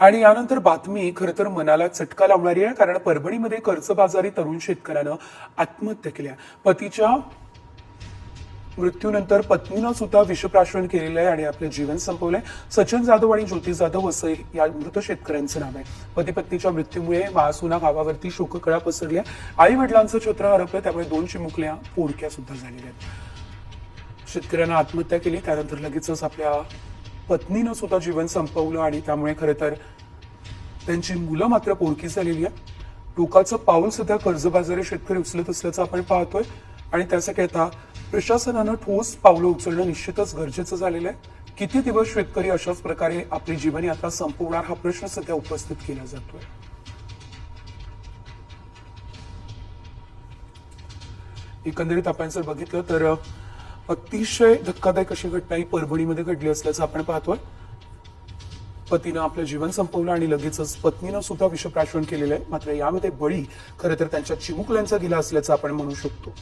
आणि यानंतर बातमी खरं तर मनाला चटका लावणारी आहे कारण परभणीमध्ये कर्जबाजारी तरुण शेतकऱ्यानं आत्महत्या केल्या पतीच्या मृत्यूनंतर पत्नीनं सुद्धा विषप्राशन केलेलं आहे आणि आपलं जीवन संपवलंय सचिन जाधव आणि ज्योती जाधव असं या मृत शेतकऱ्यांचं नाव आहे. पती पत्नीच्या मृत्यूमुळे महासुना गावावरती शोककळा पसरली आहे. आई वडिलांचं छत्र हरपलं त्यामुळे दोन चिमुकल्या पोडक्या सुद्धा झालेल्या आहेत. शेतकऱ्यांना आत्महत्या केली त्यानंतर लगेचच आपल्या पत्नीनं सुद्धा जीवन संपवलं आणि त्यामुळे खरं तर त्यांची मुलं मात्र पोरकी झालेली आहे टोकाचं पाऊल सध्या कर्जबाजारी शेतकरी उचलत असल्याचं आपण पाहतोय. आणि त्यासाठी आता प्रशासनानं ठोस पावलं उचलणं निश्चितच गरजेचं झालेलं आहे. किती दिवस शेतकरी अशाच प्रकारे आपली जीवनयात्रा संपवणार हा प्रश्न सध्या उपस्थित केला जातोय. एकंदरीत आपण जर बघितलं तर अतिशय धक्कादायक अशी घटना ही परभणीमध्ये घडली असल्याचं आपण पाहतोय. पतीनं आपलं जीवन संपवलं आणि लगेचच पत्नीनं सुद्धा विषप्राशन केलेलं आहे. मात्र यामध्ये बळी खरं तर त्यांच्या चिमुकल्यांचा गेला असल्याचं आपण म्हणू शकतो.